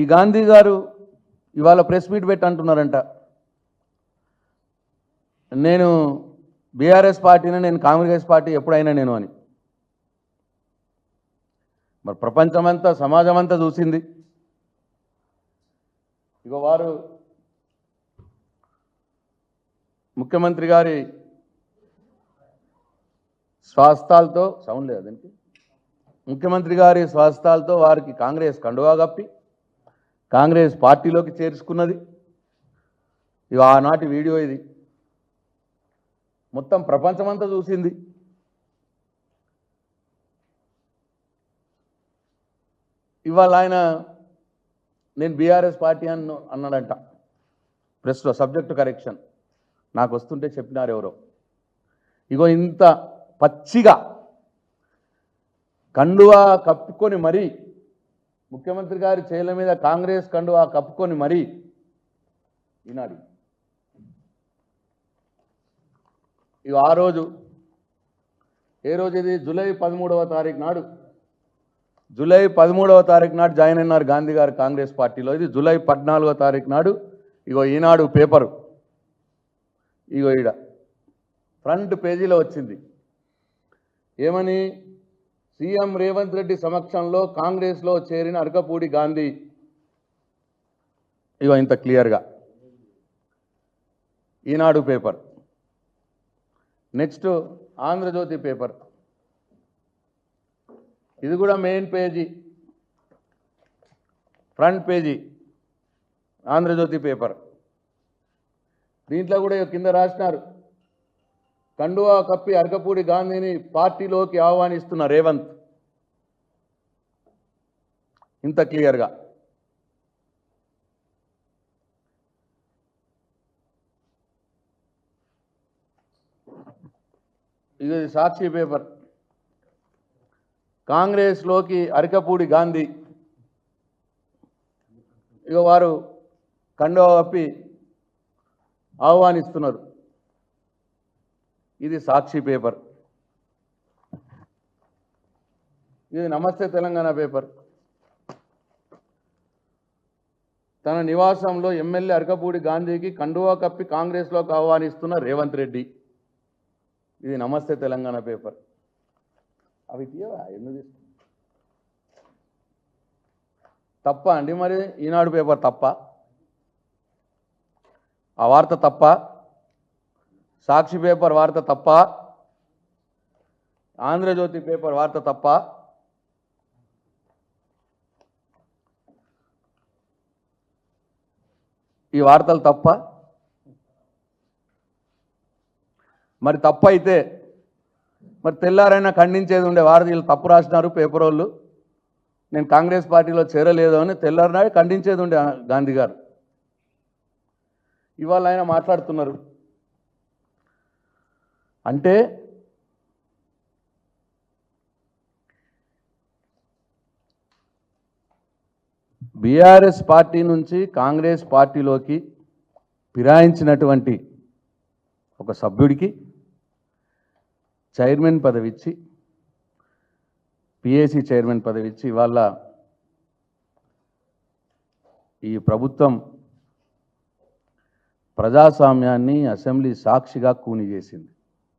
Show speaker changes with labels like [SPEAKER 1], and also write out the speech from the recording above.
[SPEAKER 1] ఈ గాంధీ గారు ఇవాళ ప్రెస్ మీట్ పెట్టి అంటున్నారంట. నేను బీఆర్ఎస్ పార్టీని నేను కాంగ్రెస్ పార్టీ ఎప్పుడైనా నేను అని. మరి ప్రపంచమంతా సమాజం అంతా చూసింది. ఇక వారు ముఖ్యమంత్రి గారి స్వాస్థాలతో సౌండ్ లేదు ముఖ్యమంత్రి గారి స్వాస్థాలతో వారికి కాంగ్రెస్ కండువా కప్పి కాంగ్రెస్ పార్టీలోకి చేర్చుకున్నది. ఇవి ఆనాటి వీడియో ఇది. మొత్తం ప్రపంచమంతా చూసింది. ఇవాళ ఆయన నేను బీఆర్ఎస్ పార్టీ అన్న అన్నాడంట. ప్రెస్లో సబ్జెక్టు కరెక్షన్. నాకు వస్తుంటే చెప్పినారు ఎవరో. ఇగో ఇంత పచ్చిగా కండువా కప్పుకొని మరీ ముఖ్యమంత్రి గారి చేల మీద కాంగ్రెస్ కండువా కప్పుకొని మరీ ఈనాడు. ఇవి ఆ రోజు ఏ రోజు ఇది? జూలై పదమూడవ తారీఖు నాడు. జూలై పదమూడవ తారీఖు నాడు జాయిన్ అయినారు గాంధీ గారు కాంగ్రెస్ పార్టీలో. ఇది జూలై పద్నాలుగో తారీఖు నాడు. ఇగో ఈనాడు పేపరు. ఇగో ఈడ. ఫ్రంట్ పేజీలో వచ్చింది. ఏమని? సీఎం రేవంత్ రెడ్డి సమక్షంలో కాంగ్రెస్లో చేరిన అరకపూడి గాంధీ. ఇగో ఇంత క్లియర్గా. Eenadu paper. Next Andhra Jyothi paper. ఇది కూడా main page. Front page. Andhra Jyothi paper. దీంట్లో కూడా కింద రాసినారు. కండువా కప్పి అరకపూడి గాంధీని పార్టీలోకి ఆహ్వానిస్తున్న రేవంత్. ఇంత క్లియర్గా. ఇది సాక్షి పేపర్. కాంగ్రెస్లోకి అరకపూడి గాంధీ. ఇక వారు కండవ కప్పి ఆహ్వానిస్తున్నారు. ఇది సాక్షి పేపర్. ఇది నమస్తే తెలంగాణ పేపర్. తన నివాసంలో ఎమ్మెల్యే అరకపూడి గాంధీకి కండువా కప్పి కాంగ్రెస్లోకి ఆహ్వానిస్తున్న రేవంత్ రెడ్డి. ఇది నమస్తే తెలంగాణ పేపర్. అవి తీయవా? ఎందుకు తప్ప అండి మరి ఈనాడు పేపర్ తప్ప? ఆ వార్త తప్ప? సాక్షి పేపర్ వార్త తప్ప ఆంధ్రజ్యోతి పేపర్ వార్త తప్ప ఈ వార్తలు తప్ప మరి తప్ప అయితే మరి తెల్లారైనా ఖండించేది ఉండే వారధీలు తప్పు రాసినారు పేపర్ వాళ్ళు నేను కాంగ్రెస్ పార్టీలో చేరలేదు అని తెల్లారినాడు ఖండించేది ఉండే గాంధీ గారు. ఇవాళ ఆయన మాట్లాడుతున్నారు. అంటే బీఆర్ఎస్ పార్టీ నుంచి కాంగ్రెస్ పార్టీలోకి ఫిరాయించినటువంటి ఒక సభ్యుడికి చైర్మన్ పదవి ఇచ్చి పిఏసీ చైర్మన్ పదవి ఇచ్చి ఇవాళ ఈ ప్రభుత్వం ప్రజాస్వామ్యాన్ని అసెంబ్లీ సాక్షిగా కూని చేసింది.